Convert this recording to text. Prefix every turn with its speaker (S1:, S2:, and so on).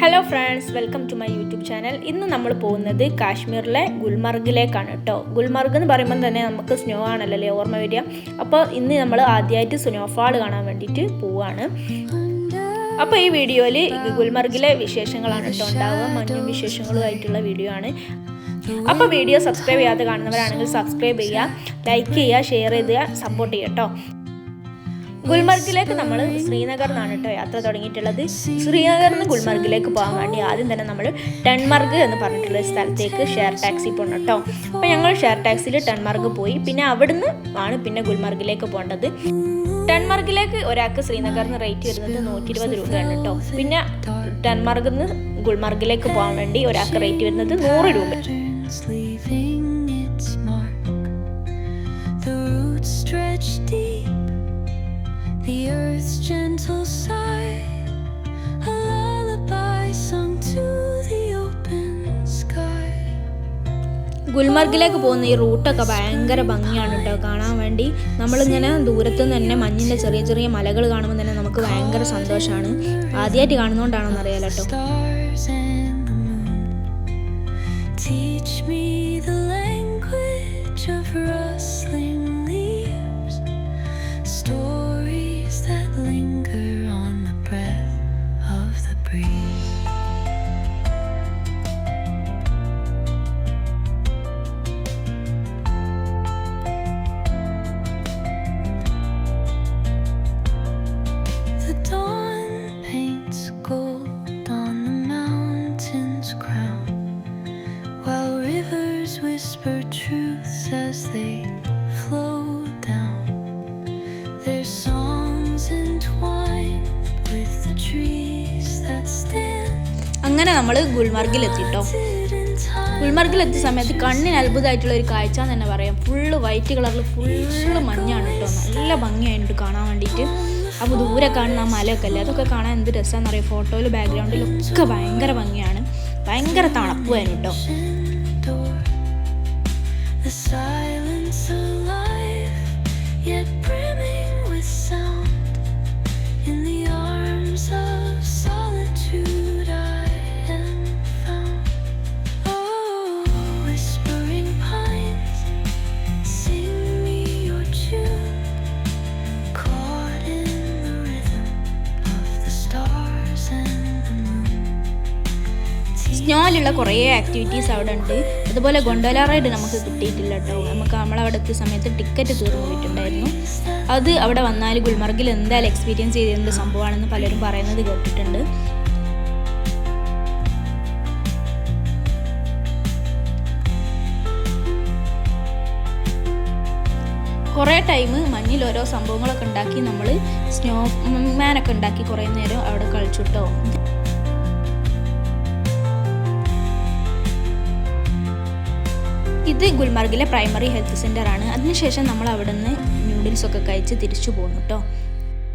S1: Hello friends welcome to my YouTube channel ഇന്ന് നമ്മൾ പോകുന്നത് കാശ്മീരിലെ ഗുൽമർഗിലേക്കാണ് കേട്ടോ ഗുൽമർഗ് എന്ന് പറയുമ്പോൾ തന്നെ നമുക്ക് സ്നോ ആണല്ലോ ഓർമ്മ വരിക. അപ്പോൾ ഇന്ന് നമ്മൾ ആദ്യമായിട്ട് സ്നോഫാൾ കാണാൻ വേണ്ടിയിട്ട് പോവാണ്. അപ്പോൾ ഈ വീഡിയോയിൽ ഗുൽമർഗിലെ വിശേഷങ്ങളാണ് കേട്ടോ ഉണ്ടാവുക. മഞ്ഞും വിശേഷങ്ങളുമായിട്ടുള്ള വീഡിയോ ആണ്. അപ്പോൾ വീഡിയോ സബ്സ്ക്രൈബ് ചെയ്യാതെ കാണുന്നവരാണെങ്കിൽ സബ്സ്ക്രൈബ് ചെയ്യുക ലൈക്ക് ചെയ്യുക ഷെയർ ചെയ്യുക സപ്പോർട്ട് ചെയ്യുക കേട്ടോ ഗുൽമർഗിലേക്ക് നമ്മൾ ശ്രീനഗറിൽ നിന്നാണ് കേട്ടോ യാത്ര തുടങ്ങിയിട്ടുള്ളത്. ശ്രീനഗറിൽ നിന്ന് ഗുൽമർഗിലേക്ക് പോകാൻ വേണ്ടി ആദ്യം തന്നെ നമ്മൾ ടെൺമർഗ് എന്ന് പറഞ്ഞിട്ടുള്ള സ്ഥലത്തേക്ക് ഷെയർ ടാക്സി പോകണം കേട്ടോ. അപ്പോൾ ഞങ്ങൾ ഷെയർ ടാക്സിയിൽ ടെൺമർഗ് പോയി. പിന്നെ അവിടുന്ന് ആണ് പിന്നെ ഗുൽമർഗിലേക്ക് പോകേണ്ടത്. ടെൻമർഗിലേക്ക് ഒരാൾക്ക് ശ്രീനഗറിന് റേറ്റ് വരുന്നത് നൂറ്റി ഇരുപത് രൂപയാണ് കേട്ടോ. പിന്നെ ടെൻമർഗിൽ നിന്ന് ഗുൽമർഗിലേക്ക് പോകാൻ വേണ്ടി ഒരാൾക്ക് റേറ്റ് വരുന്നത് നൂറ് രൂപ.
S2: Stretch leaving its mark. The earth's gentle sigh, a lullaby sung to the open sky.
S1: ഗുൽമർഗിലേക്ക് പോകുന്ന ഈ റൂട്ടൊക്കെ ഭയങ്കര ഭംഗിയാണ് കേട്ടോ. കാണാൻ വേണ്ടി നമ്മളിങ്ങനെ ദൂരത്തു നിന്ന് തന്നെ മഞ്ഞിന്റെ ചെറിയ ചെറിയ മലകൾ കാണുമ്പോൾ തന്നെ നമുക്ക് ഭയങ്കര സന്തോഷമാണ് ആദ്യമായിട്ട് കാണുന്നതുകൊണ്ടാണെന്ന് അറിയാലോ കേട്ടോ.
S2: Teach me the they down. Songs with the trees that stand.
S1: അങ്ങനെ നമ്മൾ ഗുൽമർഗിലെത്തിട്ടോ. ഗുൽമർഗിലെത്തിയ സമയത്ത് കണ്ണിന് അത്ഭുതമായിട്ടുള്ള ഒരു കാഴ്ച എന്ന് തന്നെ പറയാം ഫുള്ള് വൈറ്റ് കളറിൽ ഫുള്ള് മഞ്ഞാണ് കേട്ടോ നല്ല ഭംഗിയായിട്ട് കാണാൻ വേണ്ടിയിട്ട് അപ്പോൾ ദൂരെ കാണുന്ന ആ മലയൊക്കെ അല്ലേ അതൊക്കെ കാണാൻ എന്ത് രസമാണെന്ന് അറിയാം ഫോട്ടോയിൽ ബാക്ക്ഗ്രൗണ്ടിലൊക്കെ ഭയങ്കര ഭംഗിയാണ് ഭയങ്കര തണുപ്പുമായിരുന്നു കേട്ടോ.
S2: The silence
S1: സ്നോയിലുള്ള കുറേ ആക്ടിവിറ്റീസ് അവിടെ ഉണ്ട് അതുപോലെ ഗൊണ്ടോല റൈഡ് നമുക്ക് കിട്ടിയിട്ടില്ല കേട്ടോ നമുക്ക് നമ്മളവിടെ എത്തിയ സമയത്ത് ടിക്കറ്റ് തീർന്നു പോയിട്ടുണ്ടായിരുന്നു. അത് അവിടെ വന്നാൽ ഗുൽമർഗിൽ എന്തായാലും എക്സ്പീരിയൻസ് ചെയ്തതിന്റെ സംഭവമാണെന്ന് പലരും പറയുന്നത് കേട്ടിട്ടുണ്ട്. കുറേ ടൈം മഞ്ഞിൽ ഓരോ സംഭവങ്ങളൊക്കെ ഉണ്ടാക്കി നമ്മൾ സ്നോ മാനൊക്കെ ഉണ്ടാക്കി കുറേ നേരം അവിടെ കളിച്ചു കേട്ടോ ഇത് ഗുൽമാർഗിലെ പ്രൈമറി ഹെൽത്ത് സെന്ററാണ് അതിനുശേഷം നമ്മൾ അവിടെ നിന്ന് ന്യൂഡിൽസൊക്കെ കഴിച്ച് തിരിച്ചു പോകുന്നു കേട്ടോ